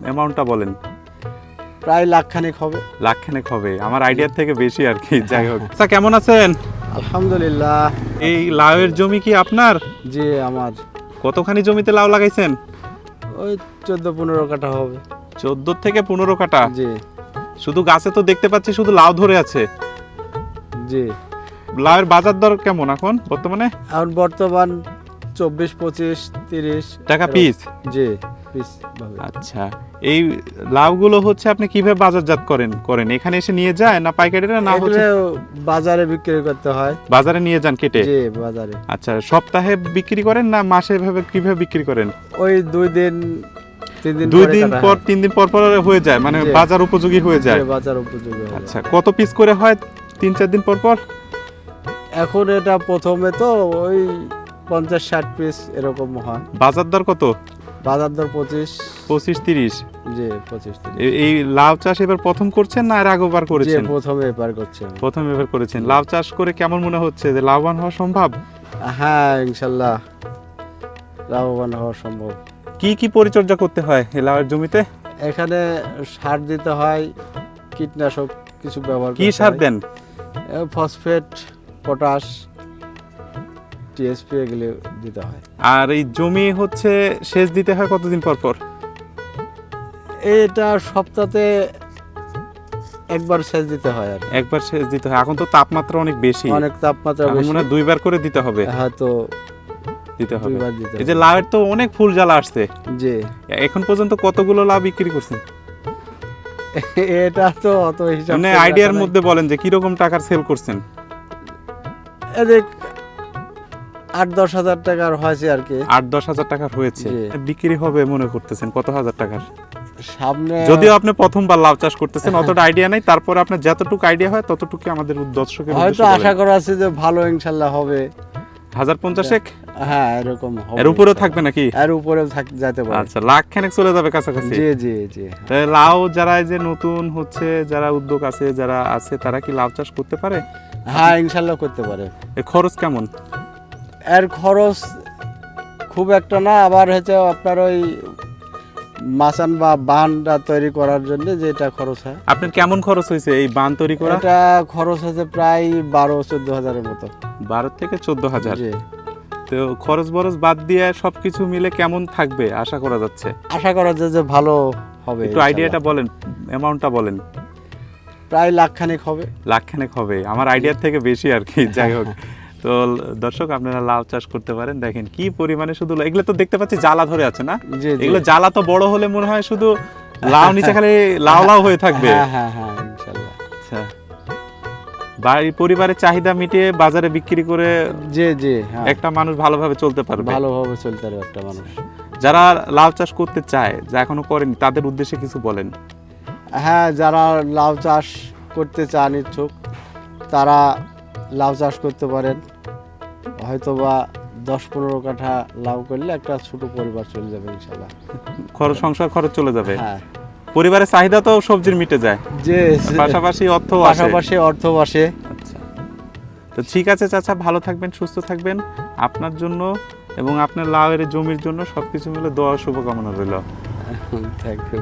অ্যামাউন্টটা বলেন। প্রায় লাখখানেক হবে। লাখখানেক হবে। আমার আইডিয়ার থেকে বেশি আর কি যাই হোক। আচ্ছা কেমন আছেন? আলহামদুলিল্লাহ। এই লাউয়ের জমি কি আপনার? জি আমার। কতখানি জমিতে লাউ লাগাইছেন? ওই চোদ্দ পনেরো কাঠা হবে। চোদ্দ থেকে পনেরো কাটা জি। শুধু গাছে তো দেখতে পাচ্ছি শুধু লাউ ধরে আছে। জি। লাউয়ের বাজার দর কেমন এখন বর্তমানে? এখন বর্তমান চব্বিশ পঁচিশ তিরিশ টাকা পিস জি। পিস আচ্ছা এই লাউগুলো হচ্ছে আপনি কীভাবে বাজারজাত করেন? করেন এখানে এসে নিয়ে যায় না পাইকারিরা না হচ্ছে? বাজারে বিক্রি করতে হয়। বাজারে নিয়ে যান কেটে? জি বাজারে। আচ্ছা সপ্তাহে বিক্রি করেন না মাসে ভাবে কীভাবে বিক্রি করেন? ওই দুই দিন তিন দিন দুই দিন পর তিন দিন পর পর হয়ে যায় মানে বাজার উপযোগী হয়ে যায়। বাজার উপযোগী আচ্ছা কত পিস করে হয় তিন চার দিন পর পর? এখন এটা প্রথমে তো ওই পঞ্চাশ ষাট পিস এরকম হয়। বাজার দর কত? বাজার দর পঁচিশ। পঁচিশ তিরিশ? জি পঁচিশ এই লাউ চাষ এবার প্রথম করছেন না এর আগেবার করেছেন? প্রথমে এবার করছে প্রথম এবার করেছেন। লাউ চাষ করে কেমন মনে হচ্ছে যে লাভবান হওয়া সম্ভব? হ্যাঁ ইনশাল্লাহ লাভবান হওয়া সম্ভব। কি কি পরিচর্যা করতে হয় এই লাউয়ের জমিতে? এখানে সার দিতে হয় কীটনাশক কিছু ব্যবহার কি সার দেন? ফসফেট পটাশ টিএসপি এগুলো দিতে হয়। আর এই জমি হচ্ছে সেচ দিতে হয় কতদিন পর পর? এটা সপ্তাহে একবার সেচ দিতে হয় আর একবার সেচ দিতে হয়। এখন তো তাপমাত্রা অনেক বেশি। অনেক তাপমাত্রা মনে হয় দুইবার করে দিতে হবে। হয়তো দিতে হবে। এই যে। লাউয়ের তো অনেক ফুল জ্বালা আসছে। জি। এখন পর্যন্ত কতগুলো লাউ বিক্রি করছেন? এটা তো অত হিসাব মানে আইডিয়ার মধ্যে বলেন যে কীরকম টাকার সেল করছেন? এদিক আট দশ হাজার টাকার হয়েছে আর কি। আট দশ হাজার টাকার হয়েছে। বিক্রি হবে মনে করতেছেন কত হাজার টাকার? সামনে যদিও আপনি প্রথমবার লাউ চাষ করতেছেন অতটা আইডিয়া নাই তারপরে আপনার যতটুকু আইডিয়া হয় ততটুকু আমাদের দর্শকের হয়তো আশা করা আছে যে ভালো ইনশাল্লাহ হবে। হাজার পঞ্চাশেক হ্যাঁ এরকম এর উপরেও থাকবে নাকি? এর উপরেও যেতে পারে। আচ্ছা লাখ খানেক চলে যাবে কাছাকাছি। জি জি জি। তাহলে লাউ যারা এই যে নতুন হচ্ছে যারা উদ্যোগ আছে যারা আছে তারা কি লাউ চাষ করতে পারে? হ্যাঁ ইনশাল্লাহ করতে পারে। খরচ কেমন? এর খরচ খুব একটা না আবার হচ্ছে আপনার ওই মাচান বা বানটা তৈরি করার জন্য যেটা খরচ হয়। আপনার কেমন খরচ হয়েছে এই বান তৈরি করা? এটা খরচ হচ্ছে প্রায় বারো চোদ্দ হাজারের মতো। বারো থেকে চোদ্দ হাজার? তো খরচ বরচ বাদ দিয়ে সবকিছু মিলে কেমন থাকবে আশা করা যাচ্ছে? আশা করা যায় যে ভালো হবে একটু আইডিয়াটা বলেন অ্যামাউন্টটা বলেন। প্রায় লাখখানেক হবে। লাখখানেক হবে আমার আইডিয়ার থেকে বেশি আর কি যাই হোক। তো দর্শক আপনারা লাউ চাষ করতে পারেন। দেখেন কি পরিমাণে শুধু এগুলো তো দেখতে পাচ্ছি জ্বালা ধরে আছে না? এগুলো জ্বালা তো বড় হলে মনে হয় শুধু লাউ নিচে খালি লাউ লাউ হয়ে থাকবে। হ্যাঁ হ্যাঁ হ্যাঁ ইনশাল্লাহ। আচ্ছা। বাড়ি পরিবারের চাহিদা মিটিয়ে বাজারে বিক্রি করে যে যে হ্যাঁ। একটা মানুষ ভালোভাবে চলতে পারবে। ভালোভাবে চলতে পারে একটা মানুষ। যারা লাউ চাষ করতে চায় যা এখনও করেনি তাদের উদ্দেশ্যে কিছু বলেন। হ্যাঁ যারা লাউ চাষ করতে চান ইচ্ছুক তারা লাউ চাষ করতে পারেন। হয়তো বা দশ পনেরো কাঠা লাউ করলে একটা ছোট পরিবার চলে যাবে ইনশাল্লাহ খরচ সংসার খরচ চলে যাবে। হ্যাঁ। পরিবারের চাহিদা তো সবজির মিটে যায়। যে পাশাপাশি অর্থ আসে। পাশাপাশি অর্থ বসে আচ্ছা। তো ঠিক আছে চাচা ভালো থাকবেন সুস্থ থাকবেন। আপনার জন্য এবং আপনার লাউয়ের জমির জন্য সবকিছু মিলে দোয়া শুভকামনা রইল। Thank you